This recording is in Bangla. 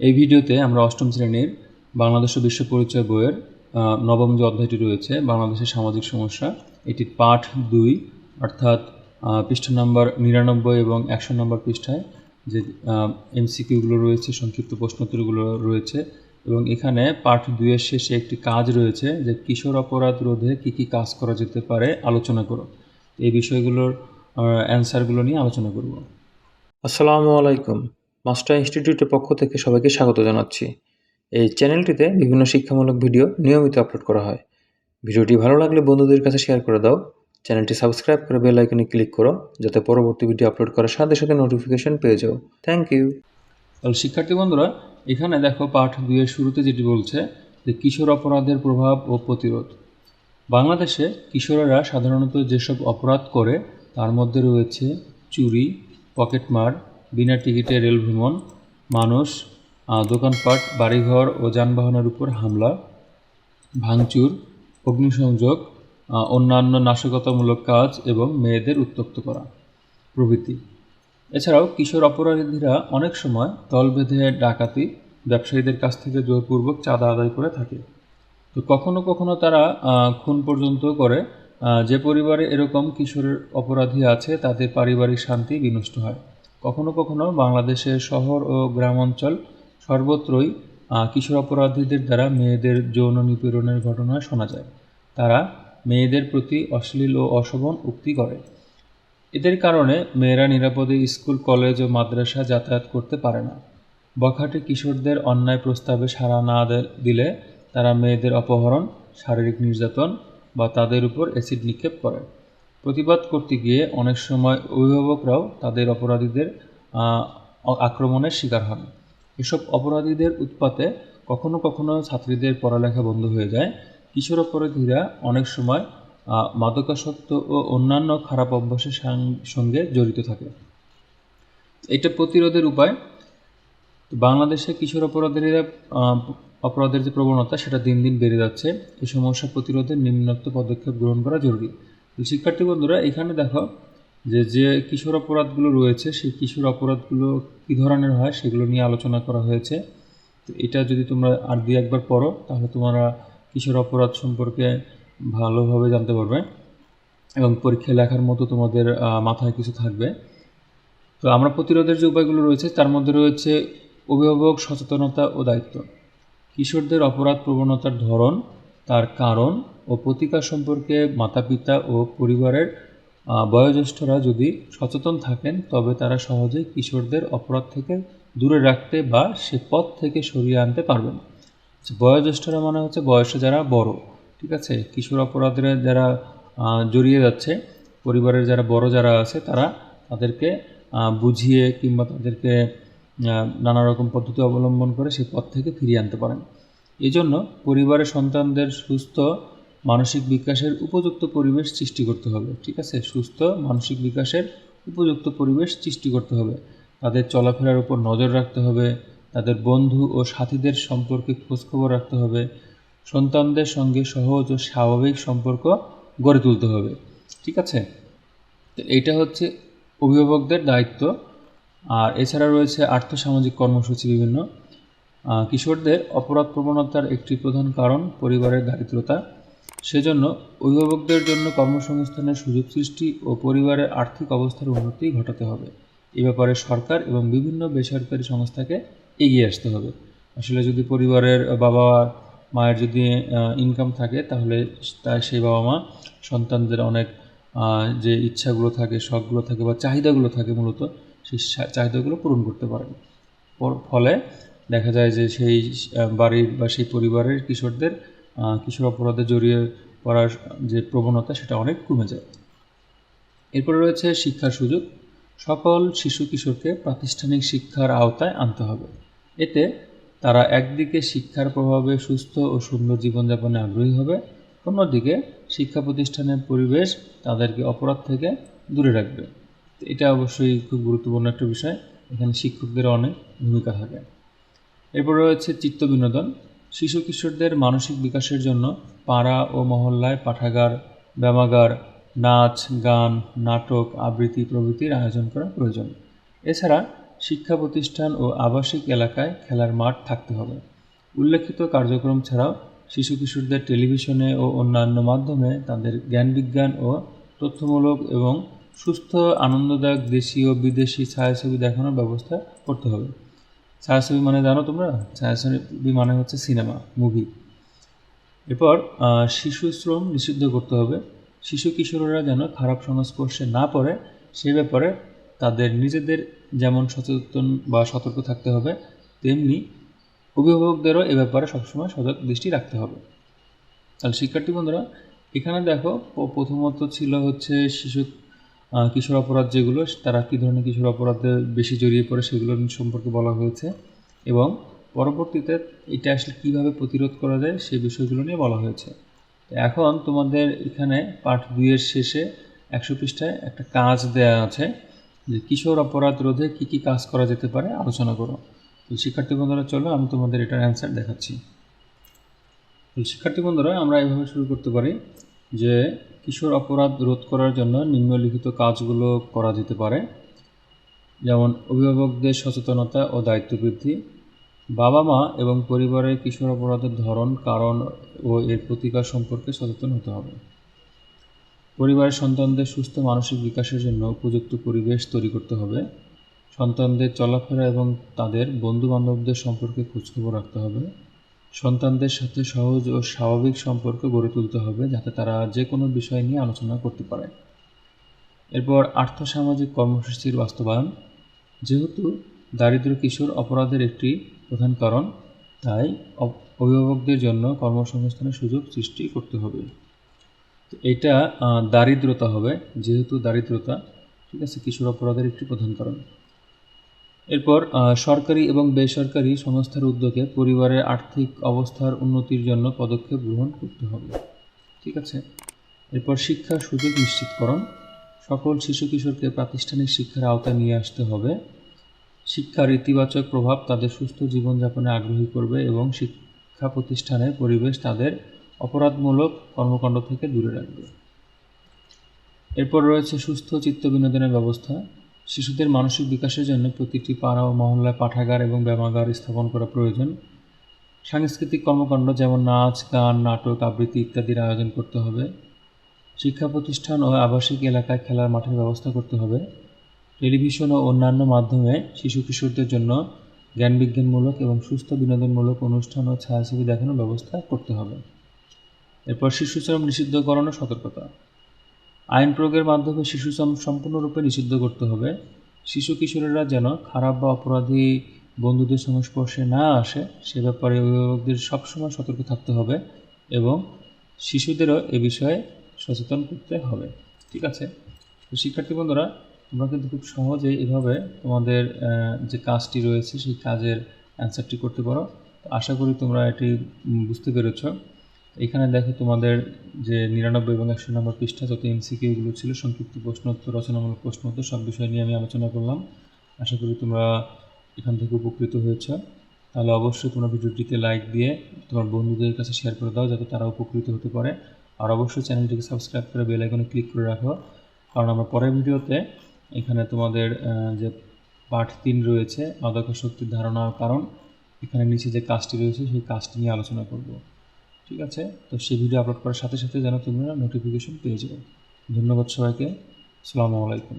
এই ভিডিওতে আমরা অষ্টম শ্রেণির বাংলাদেশ ও বিশ্ব পরিচয় বইয়ের নবম যে অধ্যায়টি রয়েছে, বাংলাদেশের সামাজিক সমস্যা এটি পাঠ দুই, অর্থাৎ পৃষ্ঠা নম্বর নিরানব্বই এবং একশো নম্বর পৃষ্ঠায় যে এমসিকিউগুলো রয়েছে, সংক্ষিপ্ত প্রশ্নোত্তরগুলো রয়েছে এবং এখানে পাঠ দুইয়ের শেষে একটি কাজ রয়েছে যে কিশোর অপরাধ রোধে কী কী কাজ করা যেতে পারে আলোচনা করো। এই বিষয়গুলোর অ্যান্সারগুলো নিয়ে আলোচনা করব। আসসালামু আলাইকুম। মাস্টার ইনস্টিটিউটের পক্ষ থেকে সবাইকে স্বাগত জানাচ্ছি। এই চ্যানেলটিতে বিভিন্ন শিক্ষামূলক ভিডিও নিয়মিত আপলোড করা হয়। ভিডিওটি ভালো লাগলে বন্ধুদের কাছে শেয়ার করে দাও। চ্যানেলটি সাবস্ক্রাইব করে বেল আইকনে ক্লিক করো, যাতে পরবর্তী ভিডিও আপলোড করার সাথে সাথে নোটিফিকেশন পেয়ে যাও। থ্যাংক ইউ তাহলে শিক্ষার্থী বন্ধুরা, এখানে দেখো পাঠ দুইয়ের শুরুতে যেটি বলছে যে কিশোর অপরাধের প্রভাব ও প্রতিরোধ। বাংলাদেশে কিশোরেরা সাধারণত যেসব অপরাধ করে, তার মধ্যে রয়েছে চুরি, পকেটমার বিনা টিকিটে রেল ভ্রমণ মানুষ দোকানপাট, বাড়িঘর ও যানবাহনের উপর হামলা, ভাঙচুর, অগ্নিসংযোগ অন্যান্য নাশকতামূলক কাজ এবং মেয়েদের উত্তক্ত করা প্রভৃতি। এছাড়াও কিশোর অপরাধীরা অনেক সময় দল বেঁধে ডাকাতি ব্যবসায়ীদের কাছ থেকে জোরপূর্বক চাঁদা আদায় করে থাকে। তো কখনো কখনো তারা খুন পর্যন্ত করে যে পরিবারে এরকম কিশোরের অপরাধী আছে তাদের পারিবারিক শান্তি বিনষ্ট হয়। কখনো কখনো বাংলাদেশের শহর ও গ্রাম অঞ্চল সর্বত্রই কিশোর অপরাধীদের দ্বারা মেয়েদের যৌন নিপীড়নের ঘটনা শোনা যায়। তারা মেয়েদের প্রতি অশ্লীল ও অশোভন উক্তি করে। এদের কারণে মেয়েরা নিরাপদে স্কুল, কলেজ ও মাদ্রাসা যাতায়াত করতে পারে না। বখাটে কিশোরদের অন্যায় প্রস্তাবে সাড়া না দিলে তারা মেয়েদের অপহরণ, শারীরিক নির্যাতন বা তাদের উপর অ্যাসিড নিক্ষেপ করে। প্রতিবাদ করতে গিয়ে অনেক সময় অভিভাবকরাও তাদের অপরাধীদের আক্রমণের শিকার হন। এসব অপরাধীদের উৎপাতে কখনো কখনো ছাত্রীদের পড়ালেখা বন্ধ হয়ে যায়। কিশোর অপরাধীরা অনেক সময় মাদকাসক্ত ও অন্যান্য খারাপ অভ্যাসের সঙ্গে জড়িত থাকে। এটা প্রতিরোধের উপায়। বাংলাদেশে কিশোর অপরাধীরা অপরাধের যে প্রবণতা সেটা দিন দিন বেড়ে যাচ্ছে। এই সমস্যা প্রতিরোধে নিম্নোক্ত পদক্ষেপ গ্রহণ করা জরুরি। শিক্ষার্থী বন্ধুরা, এখানে দেখো যে যে কিশোর অপরাধগুলো রয়েছে, সেই কিশোর অপরাধগুলো কী ধরনের হয় সেগুলো নিয়ে আলোচনা করা হয়েছে। তো এটা যদি তোমরা আর দুই একবার পড়ো, তাহলে তোমরা কিশোর অপরাধ সম্পর্কে ভালোভাবে জানতে পারবে এবং পরীক্ষা লেখার মতো তোমাদের মাথায় কিছু থাকবে। তো আমরা প্রতিরোধের যে উপায়গুলো রয়েছে, তার মধ্যে রয়েছে অভিভাবক সচেতনতা ও দায়িত্ব। কিশোরদের অপরাধ প্রবণতার ধরন, তার কারণ ও প্রতিকার সম্পর্কে মাতাপিতা ও পরিবারের বয়োজ্যেষ্ঠরা যদি সচেতন থাকেন তবে তারা সহজেই কিশোরদের অপরাধ থেকে দূরে রাখতে বা সে পথ থেকে সরিয়ে আনতে পারবেন আচ্ছা, বয়োজ্যেষ্ঠরা মানে হচ্ছে বয়সে যারা বড় ঠিক আছে? কিশোর অপরাধের যারা জড়িয়ে যাচ্ছে পরিবারের যারা বড় যারা আছে তারা তাদেরকে বুঝিয়ে কিংবা তাদেরকে নানা রকম পদ্ধতি অবলম্বন করে সেই পথ থেকে ফিরিয়ে আনতে পারেন। এজন্য পরিবারের সন্তানদের সুস্থ মানসিক বিকাশের উপযুক্ত পরিবেশ সৃষ্টি করতে হবে, ঠিক আছে? সুস্থ মানসিক বিকাশের উপযুক্ত পরিবেশ সৃষ্টি করতে হবে। তাদের চলাফেরার উপর নজর রাখতে হবে, তাদের বন্ধু ও সাথীদের সম্পর্কে খোঁজখবর রাখতে হবে, সন্তানদের সঙ্গে সহজ ও স্বাভাবিক সম্পর্ক গড়ে তুলতে হবে, ঠিক আছে? তো এইটা হচ্ছে অভিভাবকদের দায়িত্ব। আর এছাড়া রয়েছে আর্থসামাজিক কর্মসূচি বিভিন্ন। কিশোরদের অপরাধ প্রবণতার একটি প্রধান কারণ পরিবারের দারিদ্রতা। সেজন্য অভিভাবকদের জন্য কর্মসংস্থানের সুযোগ সৃষ্টি ও পরিবারের আর্থিক অবস্থার উন্নতি ঘটাতে হবে। এ ব্যাপারে সরকার এবং বিভিন্ন বেসরকারি সংস্থাকে এগিয়ে আসতে হবে। আসলে যদি পরিবারের বাবা মায়ের যদি ইনকাম থাকে, তাহলে তাই সেই বাবা মা সন্তানদের অনেক যে ইচ্ছাগুলো থাকে, শখগুলো থাকে বা চাহিদাগুলো থাকে মূলত, সেই চাহিদাগুলো পূরণ করতে পারেন। পর- ফলে দেখা যায় যে সেই বাড়ির বা সেই পরিবারের কিশোরদের কিশোর অপরাধে জড়িয়ে পড়ার যে প্রবণতা সেটা অনেক কমে যায়। এরপরে রয়েছে শিক্ষার সুযোগ। সকল শিশু কিশোরকে প্রাতিষ্ঠানিক শিক্ষার আওতায় আনতে হবে। এতে তারা একদিকে শিক্ষার প্রভাবে সুস্থ ও সুন্দর জীবনযাপনে আগ্রহী হবে, অন্যদিকে শিক্ষা প্রতিষ্ঠানের পরিবেশ তাদেরকে অপরাধ থেকে দূরে রাখবে। এটা অবশ্যই খুব গুরুত্বপূর্ণ একটা বিষয়। এখানে শিক্ষকদের অনেক ভূমিকা থাকে। এরপর রয়েছে চিত্ত বিনোদন। শিশু কিশোরদের মানসিক বিকাশের জন্য পাড়া ও মহল্লায় পাঠাগার ব্যামাগার নাচ, গান, নাটক, আবৃত্তি প্রভৃতির আয়োজন করা প্রয়োজন। এছাড়া শিক্ষা প্রতিষ্ঠান ও আবাসিক এলাকায় খেলার মাঠ থাকতে হবে। উল্লেখিত কার্যক্রম ছাড়াও শিশু কিশোরদের টেলিভিশনে ও অন্যান্য মাধ্যমে তাদের জ্ঞান বিজ্ঞান ও তথ্যমূলক এবং সুস্থ, আনন্দদায়ক দেশি ও বিদেশি ছায়াছবি দেখানোর ব্যবস্থা করতে হবে। ছায়াছবি মানে জানো তোমরা? ছায়াছবি মানে হচ্ছে সিনেমা মুভি এরপর শিশু শ্রম নিষিদ্ধ করতে হবে। শিশু কিশোররা যেন খারাপ সংস্পর্শে না পড়ে, সে ব্যাপারে তাদের নিজেদের যেমন সচেতন বা সতর্ক থাকতে হবে, তেমনি অভিভাবকদেরও এ ব্যাপারে সবসময় সজাগ দৃষ্টি রাখতে হবে। তাহলে শিক্ষার্থী বন্ধুরা, এখানে দেখো প্রথমত ছিল হচ্ছে শিশু কিশোর অপরাধ যেগুলো, তারা কী ধরনের কিশোর অপরাধে বেশি জড়িয়ে পড়ে সেগুলো সম্পর্কে বলা হয়েছে। এবং পরবর্তীতে এটা আসলে কীভাবে প্রতিরোধ করা যায় সেই বিষয়গুলো নিয়ে বলা হয়েছে। এখন তোমাদের এখানে পাঠ দুইয়ের শেষে একশো পৃষ্ঠায় একটা কাজ দেয়া আছে যে কিশোর অপরাধ রোধে কী কী কাজ করা যেতে পারে আলোচনা করো। তো শিক্ষার্থী বন্ধুরা, চলো আমি তোমাদের এটার অ্যান্সার দেখাচ্ছি। শিক্ষার্থী বন্ধুরা, আমরা এভাবে শুরু করতে পারি যে কিশোর অপরাধ রোধ করার জন্য নিম্নলিখিত কাজগুলো করা যেতে পারে। যেমন, অভিভাবকদের সচেতনতা ও দায়িত্ব বৃদ্ধি। বাবা মা এবং পরিবারের কিশোর অপরাধের ধরন, কারণ ও এর প্রতিকার সম্পর্কে সচেতন হতে হবে। পরিবারের সন্তানদের সুস্থ মানসিক বিকাশের জন্য উপযুক্ত পরিবেশ তৈরি করতে হবে। সন্তানদের চলাফেরা এবং তাদের বন্ধু বান্ধবদের সম্পর্কে খোঁজখবর রাখতে হবে। সন্তানদের সাথে সহজ ও স্বাভাবিক সম্পর্ক গড়ে তুলতে হবে যাতে তারা যে কোনো বিষয় নিয়ে আলোচনা করতে পারে। এরপর আর্থসামাজিক কর্মসূচির বাস্তবায়ন। যেহেতু দারিদ্র কিশোর অপরাধের একটি প্রধান কারণ, তাই অভিভাবকদের জন্য কর্মসংস্থানের সুযোগ সৃষ্টি করতে হবে। তো এটা দারিদ্রতা হবে, যেহেতু দারিদ্রতা, ঠিক আছে, কিশোর অপরাধের একটি প্রধান কারণ। এরপর সরকারি এবং বেসরকারি সংস্থার উদ্যোগে পরিবারের আর্থিক অবস্থার উন্নতির জন্য পদক্ষেপ গ্রহণ করতে হবে। ঠিক আছে? এরপর শিক্ষার সুযোগ নিশ্চিতকরণ সকল শিশু কিশোরকে প্রাতিষ্ঠানিক শিক্ষার আওতায় নিয়ে আসতে হবে। শিক্ষার ইতিবাচক প্রভাব তাদের সুস্থ জীবনযাপনে আগ্রহী করবে এবং শিক্ষা প্রতিষ্ঠানের পরিবেশ তাদের অপরাধমূলক কর্মকাণ্ড থেকে দূরে রাখবে। এরপর রয়েছে সুস্থ চিত্ত বিনোদনের ব্যবস্থা। শিশুদের মানসিক বিকাশের জন্য প্রতিটি পাড়া ও মহল্লায় পাঠাগার এবং ব্যায়ামাগার স্থাপন করা প্রয়োজন। সাংস্কৃতিক কর্মকাণ্ড যেমন নাচ, গান, নাটক, আবৃত্তি ইত্যাদির আয়োজন করতে হবে। শিক্ষা প্রতিষ্ঠান ও আবাসিক এলাকায় খেলার মাঠের ব্যবস্থা করতে হবে। টেলিভিশন ও অন্যান্য মাধ্যমে শিশু কিশোরদের জন্য জ্ঞানবিজ্ঞানমূলক এবং সুস্থ বিনোদনমূলক অনুষ্ঠান ও ছায়াছবি দেখানোর ব্যবস্থা করতে হবে। এরপর শিশুশ্রম নিষিদ্ধকরণ ও সতর্কতা। আইন প্রয়োগের মাধ্যমে শিশুশ্রম সম্পূর্ণরূপে নিষিদ্ধ করতে হবে। শিশু কিশোরেরা যেন খারাপ বা অপরাধী বন্ধুদের সংস্পর্শে না আসে, সে ব্যাপারে অভিভাবকদের সবসময় সতর্ক থাকতে হবে এবং শিশুদেরও এ বিষয়ে সচেতন করতে হবে। ঠিক আছে? তো শিক্ষার্থী বন্ধুরা, তোমরা কিন্তু খুব সহজে এভাবে তোমাদের যে কাজটি রয়েছে, সেই কাজের অ্যান্সারটি করতে পারো। আশা করি তোমরা এটি বুঝতে পেরেছ। এখানে দেখো তোমাদের যে নিরানব্বই এবং একশো নম্বর পৃষ্ঠা, যত এমসিকিউগুলো ছিল, সংক্ষিপ্ত প্রশ্ন উত্তর, রচনামূলক প্রশ্ন উত্তর, সব বিষয় নিয়ে আমি আলোচনা করলাম। আশা করি তোমরা এখান থেকে উপকৃত হয়েছে। তাহলে অবশ্যই তোমরা ভিডিওটিতে লাইক দিয়ে তোমার বন্ধুদের কাছে শেয়ার করে দাও, যাতে তারা উপকৃত হতে পারে। আর অবশ্যই চ্যানেলটিকে সাবস্ক্রাইব করে বেল আইকনে ক্লিক করে রাখো। কারণ আমরা পরের ভিডিওতে এখানে তোমাদের যে পার্ট তিন রয়েছে মাদকাসক্তির ধারণা ও কারণ, এখানে নিচে যে কাজটি রয়েছে, সেই কাজটি নিয়ে আলোচনা করব। ঠিক আছে? তো সেই ভিডিও আপলোড করার সাথে সাথে যেন তোমরা নোটিফিকেশন পেয়ে যাবে ধন্যবাদ সবাইকে। আসসালামু আলাইকুম।